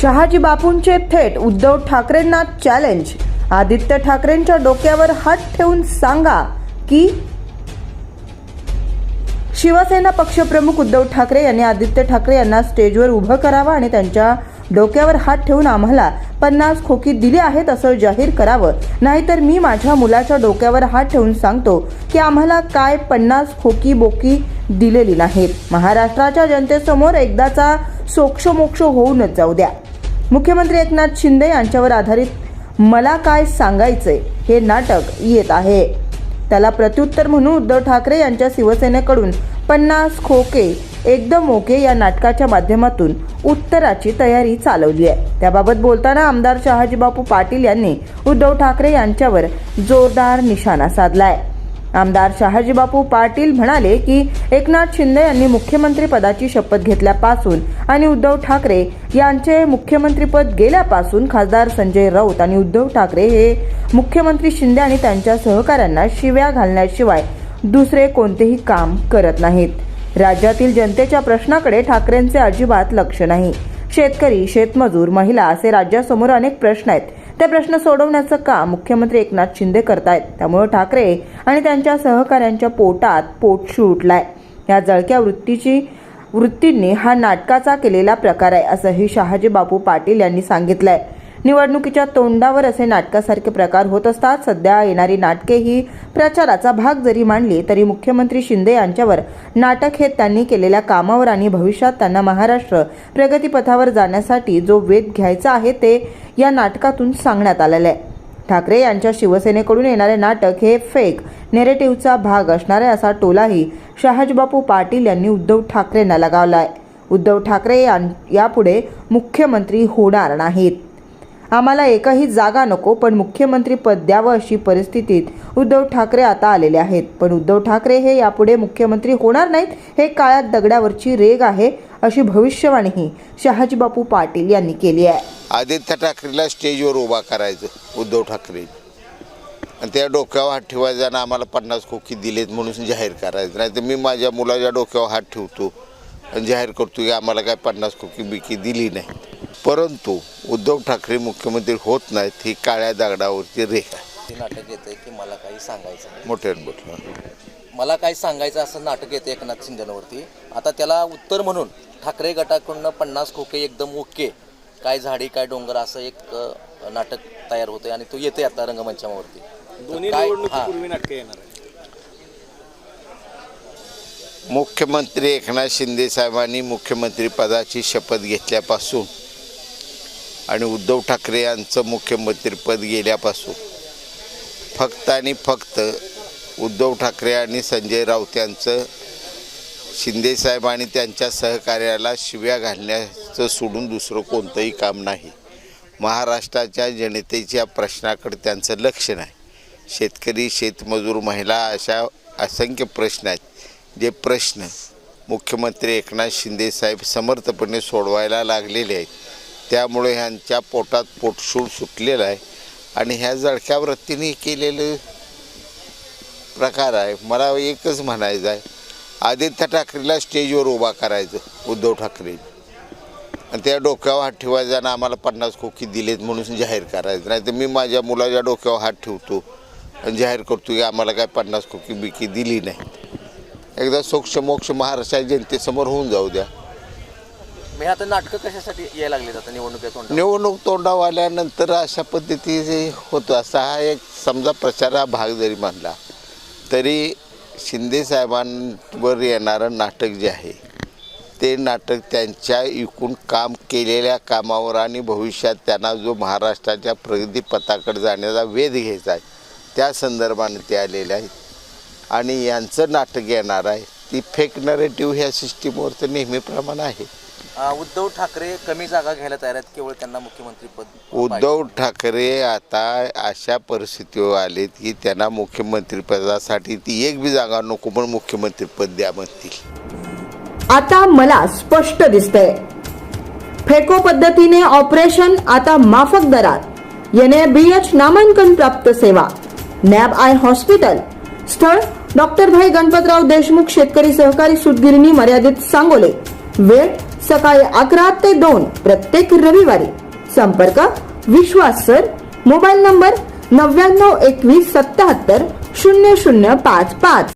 शहाजी बापूंचे थेट उद्धव ठाकरेंना चॅलेंज आदित्य ठाकरेंच्या डोक्यावर हात ठेवून सांगा की शिवसेना पक्षप्रमुख उद्धव ठाकरे यांनी आदित्य ठाकरे यांना स्टेजवर उभं करावं आणि त्यांच्या डोक्यावर हात ठेवून आम्हाला पन्नास खोकी दिली आहेत असं जाहीर करावं. नाहीतर मी माझ्या मुलाच्या डोक्यावर हात ठेवून सांगतो की आम्हाला काय पन्नास खोकी बोकी दिलेली नाहीत. महाराष्ट्राच्या जनतेसमोर एकदाचा सोक्षमोक्ष होऊनच जाऊ द्या. मुख्यमंत्री एकनाथ शिंदे यांच्यावर आधारित मला काय सांगायचंय हे नाटक येत आहे. त्याला प्रत्युत्तर म्हणून उद्धव ठाकरे यांच्या शिवसेनेकडून पन्नास खोके एकदम ओके या नाटकाच्या माध्यमातून उत्तराची तयारी चालवली आहे. त्याबाबत बोलताना आमदार शहाजीबापू पाटील यांनी उद्धव ठाकरे यांच्यावर जोरदार निशाणा साधलाय. आमदार शहाजीबापू पाटील म्हणाले की एकनाथ शिंदे यांनी मुख्यमंत्री पदाची शपथ घेतल्यापासून आणि उद्धव ठाकरे यांचे मुख्यमंत्रीपद गेल्यापासून खासदार संजय राऊत आणि उद्धव ठाकरे हे मुख्यमंत्री शिंदे आणि त्यांच्या सहकाऱ्यांना शिव्या घालण्याशिवाय दुसरे कोणतेही काम करत नाहीत. राज्यातील जनतेच्या प्रश्नाकडे ठाकरेंचे अजिबात लक्ष नाही. शेतकरी शेतमजूर महिला असे राज्यासमोर अनेक प्रश्न आहेत. ते प्रश्न सोडवण्याचं काम मुख्यमंत्री एकनाथ शिंदे करतायत. त्यामुळे ठाकरे आणि त्यांच्या सहकाऱ्यांच्या पोटात पोटशू उठलाय या जळक्या वृत्तीची वृत्तींनी हा नाटकाचा केलेला प्रकार आहे असंही शहाजी बापू पाटील यांनी सांगितलंय. निवडणुकीच्या तोंडावर असे नाटकासारखे प्रकार होत असतात. सध्या येणारी नाटके ही प्रचाराचा भाग जरी मांडली तरी मुख्यमंत्री शिंदे यांच्यावर नाटक हे त्यांनी केलेल्या कामावर आणि भविष्यात त्यांना महाराष्ट्र प्रगतीपथावर जाण्यासाठी जो वेध घ्यायचा आहे ते या नाटकातून सांगण्यात आलेलं आहे. ठाकरे यांच्या शिवसेनेकडून येणारे नाटक हे फेक नेरेटिव्हचा भाग असणार आहे असा टोलाही शहाजबापू पाटील यांनी उद्धव ठाकरेंना लगावला आहे उद्धव ठाकरे यां- यापुढे मुख्यमंत्री होणार नाहीत. आम्हाला एकही जागा नको पण मुख्यमंत्रीपद द्यावं अशी परिस्थितीत उद्धव ठाकरे आता आलेले आहेत. पण उद्धव ठाकरे हे यापुढे मुख्यमंत्री होणार नाहीत हे काळात दगडावरची रेग आहे अशी भविष्यवाणीही शहाजीबापू पाटील यांनी केली आहे. आदित्य ठाकरेला स्टेजवर उभा करायचं उद्धव ठाकरे. आणि त्या डोक्यावर हात ठेवायचा आणि आम्हाला पन्नास खोकी दिलेत म्हणून जाहीर करायचं. नाही तर मी माझ्या मुलाच्या डोक्यावर हात ठेवतो आणि जाहीर करतो की आम्हाला काय पन्नास खोकी बिकी दिली नाही. परंतु उद्धव ठाकरे मुख्यमंत्री होत नाहीत ही काळ्या दगडावरची रेखा ते नाटक येतं की मला काही सांगायचं नाही. मोठ्यानं मोठं मला काही सांगायचं असं नाटक येतं एकनाथ शिंदेवरती. आता त्याला उत्तर म्हणून ठाकरे गटाकडून पन्नास खोके एकदम ओके. काय झाडी काय डोंगर असं एक अ, नाटक तयार होतंय आणि तो येते आता रंगमंचावरती. दोन्ही काय- निवडणुकीपूर्वी नाटकं येणार आहे मुख्यमंत्री एकनाथ शिंदे साहेबांनी मुख्यमंत्री पदाची शपथ घेतल्यापासून आणि उद्धव ठाकरे यांचं मुख्यमंत्रीपद गेल्यापासून फक्त आणि फक्त उद्धव ठाकरे आणि संजय राऊत यांचं शिंदेसाहेब आणि त्यांच्या सहकार्याला शिव्या घालण्याचं सोडून दुसरं कोणतंही काम नाही. महाराष्ट्राच्या जनतेच्या प्रश्नाकडे त्यांचं लक्ष नाही. शेतकरी शेतमजूर महिला अशा असंख्य प्रश्न आहेत. जे प्रश्न मुख्यमंत्री एकनाथ शिंदेसाहेब समर्थपणे सोडवायला लागलेले आहेत. त्यामुळे ह्यांच्या पोटात पोटशूळ सुटलेलं आहे. आणि ह्या जळक्या वृत्तीने केलेलं प्रकार आहे. मला एकच म्हणायचं आहे. आदित्य ठाकरेला स्टेजवर उभा करायचं उद्धव ठाकरे. आणि त्या डोक्यावर हात ठेवायचा आणि आम्हाला पन्नास खोकी दिलेत म्हणून जाहीर करायचं. नाही तर मी माझ्या मुलाच्या डोक्यावर हात ठेवतो आणि जाहीर करतो की आम्हाला काय पन्नास खोकी बिकी दिली नाही. एकदा सोक्ष मोक्ष महाराष्ट्राच्या जनतेसमोर होऊन जाऊ द्या. म्हणजे आता नाटकं कशासाठी यायला लागले आता निवडणुकीत तोंड निवडणूक तोंडावर आल्यानंतर अशा पद्धतीचे होतं असा हा एक समजा प्रचार हा भाग जरी मानला तरी शिंदे साहेबांवर येणारं नाटक जे आहे ते नाटक त्यांच्या इकून काम केलेल्या कामावर आणि भविष्यात त्यांना जो महाराष्ट्राच्या प्रगतीपथाकडे जाण्याचा वेध घ्यायचा आहे त्या संदर्भाने ते आलेले आहेत. आणि यांचं नाटक येणार आहे ती फेक नरेटिव्ह ह्या सिस्टीमवर तर नेहमीप्रमाणे आहे. उद्धव ठाकरे कमी जागा घ्यायला तयार आहेत केवळ त्यांना मुख्यमंत्रीपद उद्धव ठाकरे आता अशा परिस्थितीवर आलेत की त्यांना मुख्यमंत्रीपदासाठी ती एक बी जागा नको पण मुख्यमंत्रीपद द्या म्हणतील. आता मला स्पष्ट दिसतंय. फेको पद्धतीने ऑपरेशन आता माफक दरात. एन बी एच नामांकन प्राप्त सेवा. NAB eye hospital. स्थळ डॉक्टर भाई गणपतराव देशमुख शेतकरी सहकारी सूतगिरणी मर्यादित सांगोले. वेळ सकाळी अकरा ते दोन प्रत्येक रविवारी. संपर्क विश्वास सर मोबाईल नंबर नव्याण्णव एकवीस सत्याहत्तर शून्य शून्य पाच पाच.